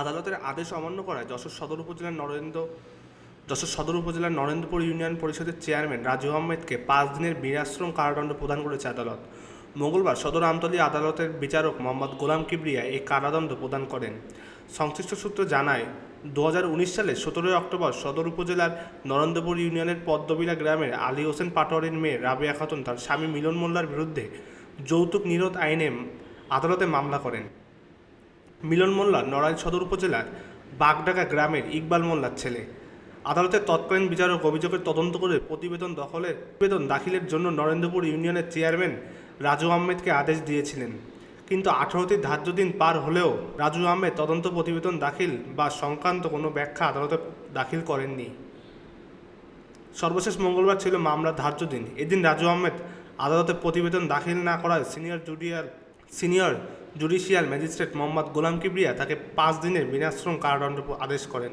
আদালতের আদেশ অমান্য করায় যশোর সদর উপজেলার নরেন্দ্র, যশোর সদর উপজেলার নরেন্দ্রপুর ইউনিয়ন পরিষদের চেয়ারম্যান রাজু আহমেদকে পাঁচ দিনের বিনাশ্রম কারাদণ্ড প্রদান করেছে আদালত। মঙ্গলবার সদর আমতলী আদালতের বিচারক মোহাম্মদ গোলাম কিবরিয়া এই কারাদণ্ড প্রদান করেন। সংশ্লিষ্ট সূত্র জানায় দু উনিশ সালে সতেরোই অক্টোবর সদর উপজেলার নরেন্দ্রপুর ইউনিয়নের পদ্মবিলা গ্রামের আলী হোসেন পাটোয়ারির মেয়ে রাবেয়া খাতুন তার স্বামী মিলন মোল্লার বিরুদ্ধে যৌতুক নিরোধ আইনে আদালতে মামলা করেন। মিলন মোল্লা নড়াইল সদর উপজেলার বাগডাকা গ্রামের ইকবাল মোল্লার ছেলে। আদালতের তৎকালীন বিচারক অভিযোগের তদন্ত করে প্রতিবেদন দখলের প্রতিবেদন দাখিলের জন্য নরেন্দ্রপুর ইউনিয়নের চেয়ারম্যান রাজু আহমেদকে আদেশ দিয়েছিলেন। কিন্তু আঠারোটি ধার্য দিন পার হলেও রাজু আহমেদ তদন্ত প্রতিবেদন দাখিল বা সংক্রান্ত কোনো ব্যাখ্যা আদালতে দাখিল করেননি। সর্বশেষ মঙ্গলবার ছিল মামলার ধার্য দিন। এদিন রাজু আহমেদ আদালতে প্রতিবেদন দাখিল না করায় senior judicial senior judicial magistrate Mohammad Golam Kibria তাকে পাঁচ দিনের বিনাশ্রম কারাদণ্ড আদেশ করেন।